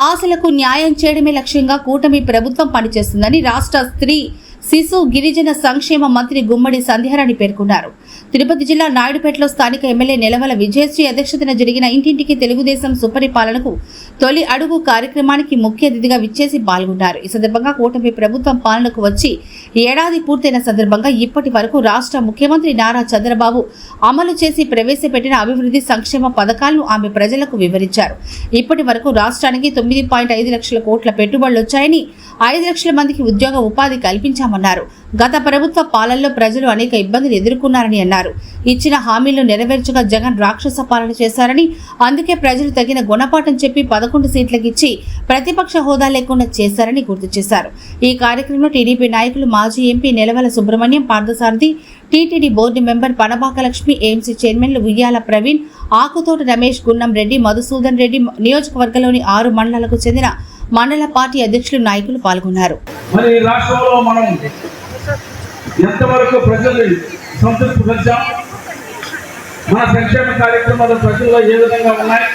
ఆశలకు న్యాయం చేయడమే లక్ష్యంగా కూటమి ప్రభుత్వం పనిచేస్తుందని రాష్ట్ర స్త్రీ శిశు గిరిజన సంక్షేమ మంత్రి గుమ్మడి సంధ్యారాణి పేర్కొన్నారు. తిరుపతి జిల్లా నాయుడుపేటలో స్థానిక ఎమ్మెల్యే నెలవల విజయశ్రీ అధ్యక్షతన జరిగిన ఇంటింటికి తెలుగుదేశం సుపరిపాలనకు తొలి అడుగు కార్యక్రమానికి ముఖ్య అతిథిగా విచ్చేసి పాల్గొన్నారు ఈ సందర్భంగా కూటమి ప్రభుత్వం పాలనకు వచ్చి ఏడాది పూర్తయిన సందర్భంగా ఇప్పటి వరకు రాష్ట్ర ముఖ్యమంత్రి నారా చంద్రబాబు అమలు చేసి ప్రవేశపెట్టిన అభివృద్ధి సంక్షేమ పథకాలను ఆమె ప్రజలకు వివరించారు. ఇప్పటి వరకు రాష్ట్రానికి తొమ్మిది పాయింట్ ఐదు లక్షల కోట్ల పెట్టుబడులు వచ్చాయని ఐదు లక్షల మందికి ఉద్యోగ ఉపాధి కల్పించామన్నారు. గత ప్రభుత్వ పాలనలో ప్రజలు అనేక ఇబ్బందులు ఎదుర్కొన్నారని అన్నారు. ఇచ్చిన హామీలను నెరవేర్చగా జగన్ రాక్షస పాలన చేశారని అందుకే ప్రజలు తగిన గుణపాఠం చెప్పి పదకొండు సీట్లకిచ్చి ప్రతిపక్ష హోదా లేకుండా చేశారని గుర్తు చేశారు. ఈ కార్యక్రమంలో టీడీపీ నాయకులు మాజీ MP Nelavala Subrahmanyam Parthasarathi TTD board member Panabaka Lakshmi AMC చైర్మన్లు ఉయ్యాల ప్రవీణ్ ఆకుతోట రమేష్ గున్నం రెడ్డి మధుసూదన్ రెడ్డి నియోజకవర్గంలోని ఆరు మండలాలకు చెందిన మండల పార్టీ అధ్యక్షులు నాయకులు పాల్గొన్నారు. మరి రాష్ట్రంలో మనం ఎంతవరకు ప్రజలు సంతృప్తి పరిచాం? మన సంక్షేమ కార్యక్రమాలు ప్రజల్లో ఏ విధంగా ఉన్నాయి?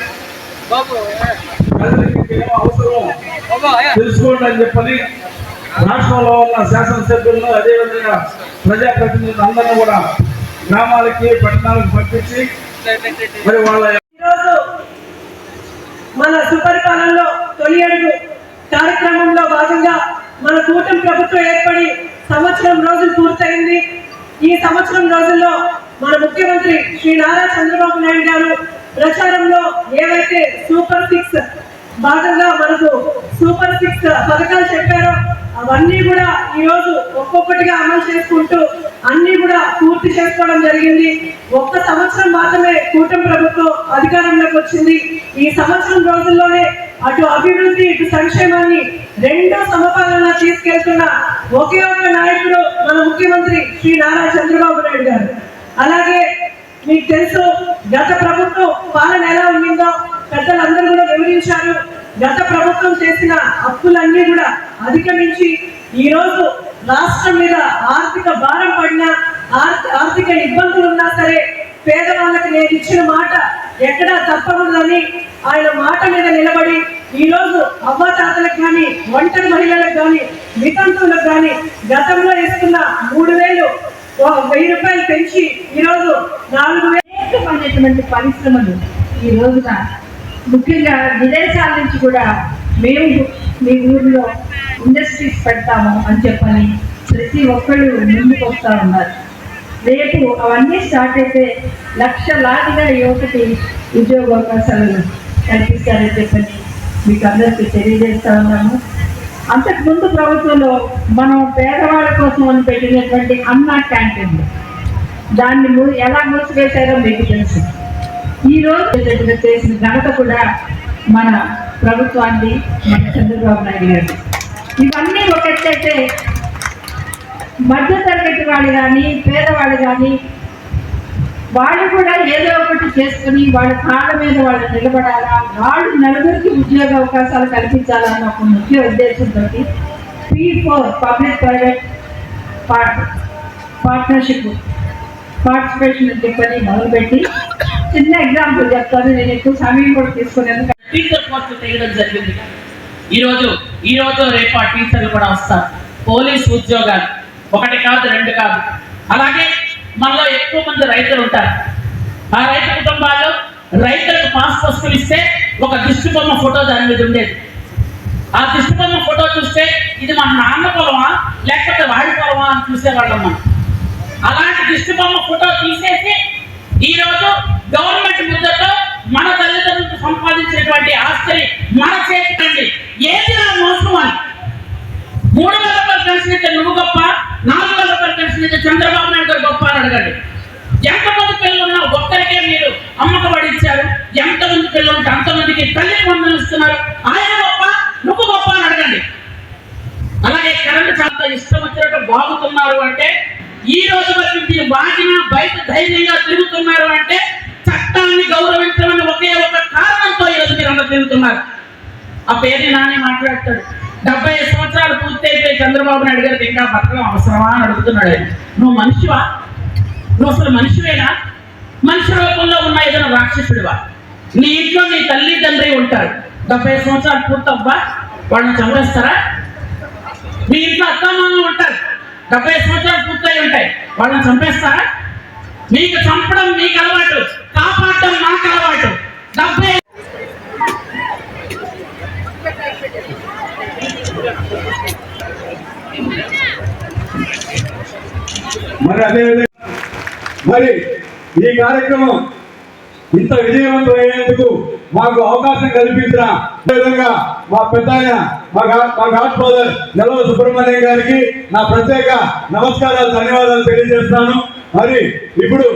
ప్రజలకి అవసరం తెలుసుకోండి అని చెప్పని రాష్ట్రంలో ఉన్న శాసనసభ్యులను అదేవిధంగా ప్రజాప్రతినిధులు అందరినీ కూడా గ్రామాలకి పట్టణాలకు పంపించి మరి వాళ్ళ ఈరోజు మన సుపరిపాలనలో తొలి అడుగు కార్యక్రమంలో భాగంగా మన కూటమి ప్రభుత్వం ఏర్పడి సంవత్సరం రోజులు పూర్తయింది. ఈ సంవత్సరం రోజుల్లో మన ముఖ్యమంత్రి శ్రీ నారా చంద్రబాబు నాయుడు గారు ప్రచారంలో ఏవైతే సూపర్ సిక్స్ భాగంగా మనకు సూపర్ సిక్స్ పథకాలు చెప్పారో అవన్నీ కూడా ఈ రోజు ఒక్కొక్కటిగా అమలు చేసుకుంటూ అన్ని కూడా పూర్తి చేసుకోవడం జరిగింది. ఒక్క సంవత్సరం మాత్రమే కూటమి ప్రభుత్వం అధికారంలోకి వచ్చింది. ఈ సంవత్సరం రోజుల్లోనే అటు అభివృద్ధి ఇటు సంక్షేమాన్ని రెండో సమపాలన తీసుకెళ్తున్న ఒకే ఒక నాయకుడు మన ముఖ్యమంత్రి శ్రీ నారా చంద్రబాబు నాయుడు గారు. అలాగే మీకు తెలుసు గత ప్రభుత్వం పాలన ఎలా ఉండిందో పెద్దలందరూ కూడా వివరించారు. గత ప్రభుత్వం చేసిన అప్పులన్నీ కూడా అధిగమించి ఈ రోజు రాష్ట్రం మీద ఆర్థిక భారం పడినా ఆర్థిక ఇబ్బందులు ఉన్నా సరే పేదవాళ్ళకి నేను ఇచ్చిన మాట ఎక్కడా తప్పకూడదని ఆయన మాట మీద నిలబడి ఈరోజు అవ్వతాతలకు కానీ ఒంటరి మహిళలకు కానీ వితంతువులకు కానీ గతంలో ఇస్తున్న మూడు వేలు వెయ్యి రూపాయలు పెంచి ఈరోజు నాలుగు వేలు అనేకమైనటువంటి పరిశ్రమలు ఈ రోజున. ముఖ్యంగా విదేశాల నుంచి కూడా మేము మీ ఊరిలో ఇండస్ట్రీస్ పెడతాము అని చెప్పని ప్రతి ఒక్కళ్ళు ముందుకు వస్తూ ఉన్నారు. రేపు అవన్నీ స్టార్ట్ అయితే లక్షలాదిగా యువతకి ఉద్యోగ అవకాశాలు కల్పిస్తారని చెప్పని మీకు అందరికీ తెలియజేస్తా ఉన్నాము అంతకుముందు ప్రభుత్వంలో మనం పేదవాళ్ళ కోసం అని పెట్టినటువంటి అన్న క్యాంటీన్ దాన్ని ఎలా మూసివేశారో మీకు తెలుసు. ఈ రోజు చేసిన ఘనత కూడా మన ప్రభుత్వాన్ని మన చంద్రబాబు నాయుడు గారు. ఇవన్నీ ఒకటైతే మధ్యతరగతి మధ్య వాళ్ళు కానీ పేదవాళ్ళు కానీ వాళ్ళు కూడా ఏదో ఒకటి చేసుకుని వాళ్ళ కాళ్ళ మీద వాళ్ళు నిలబడాలా? వాళ్ళు నలుగురికి ఉద్యోగ అవకాశాలు కల్పించాలన్న ఒక ముఖ్య ఉద్దేశంతో P four public private partnership participation అని చెప్పని మొదలుపెట్టి చిన్న ఎగ్జాంపుల్ చెప్తాను. నేను ఎక్కువ సమయం కూడా తీసుకునేందుకు టీచర్ పోస్టులు తీయడం జరిగింది. ఈ రోజు ఈ రోజు రేపు ఆ టీచర్లు కూడా వస్తారు. పోలీస్ ఉద్యోగాలు. ఒకటి కాదు రెండు కాదు. అలాగే మనలో ఎక్కువ మంది రైతులు ఉంటారు. ఆ రైతు కుటుంబాల్లో రైతులకు పాస్ పుస్తకం ఇస్తే ఒక దిష్టి బొమ్మ ఫోటో దాని మీద ఉండేది. ఆ దిష్టి బొమ్మ ఫోటో చూస్తే ఇది మన నాన్న పొలమా లేకపోతే వాడి పొలమా అని చూసేవాళ్ళం మనం. అలాంటి దిష్టి బొమ్మ ఫోటో తీసేసి ఈ రోజు గవర్నమెంట్ ముద్దతో మన తల్లిదండ్రులకు సంపాదించినటువంటి ఆస్తిని మన చేతికండి ఏది నా మోసం అని మూడు వేల రూపాయలు పెన్షన్ ఇస్తే నువ్వు గొప్ప నాలుగు వేల రూపాయలు పెన్షన్ ఇస్తే చంద్రబాబు నాయుడు గారు గొప్ప అని అడగండి ఎంతమంది పిల్లలు ఉన్నా ఒక్కరికే అమ్మకు వాడు ఇచ్చారు ఎంతమంది పిల్లలు అంతమందికి తల్లి వందలు ఇస్తున్నారు ఆయన గొప్ప నువ్వు గొప్ప అని అడగండి. అలాగే కరెంట్ చాలా ఇష్టం వచ్చినట్టు బాగుతున్నారు అంటే ఈ రోజు వరకు మీ వాగిన బయట ధైర్యంగా తిరుగుతున్నారు అంటే చట్టాన్ని గౌరవించమని ఒకే ఒక కారణంతో ఈరోజు మీరు అందరూ తిరుగుతున్నారు. ఆ పేరు నానే మాట్లాడతాడు. డెబ్బై ఐదు సంవత్సరాలు పూర్తయితే చంద్రబాబు నాయుడు గారికి ఇంకా బతకడం అవసరమా? అని అడుగుతున్నాడు ఆయన. నువ్వు మనిషివా? నువ్వు అసలు మనిషివేనా? మనిషి రూపంలో ఉన్న ఏదైనా రాక్షసుడివా? నీ ఇంట్లో నీ తల్లి తండ్రి ఉంటారు. డెబ్బై సంవత్సరాలు పూర్తవ్వా? వాళ్ళని చంపేస్తారా? మీ ఇంట్లో అత్తమామలు ఉంటారు. డెబ్బై సంవత్సరాలు పూర్తయి ఉంటాయి. వాళ్ళని చంపేస్తారా? మీకు చంపడం మీకు అలవాటు. కాపాడడం నాకు అలవాటు. డెబ్బై మరి అదే మరి ఈ కార్యక్రమం ఇంత విజయవంతం అయ్యేందుకు మాకు అవకాశం కల్పించిన విధంగా మా పెద్ద మా గా- మా గాడ్ ఫాదర్ నెలవ సుబ్రహ్మణ్యం గారికి నా ప్రత్యేక నమస్కారాలు ధన్యవాదాలు తెలియజేస్తాను మరి ఇప్పుడు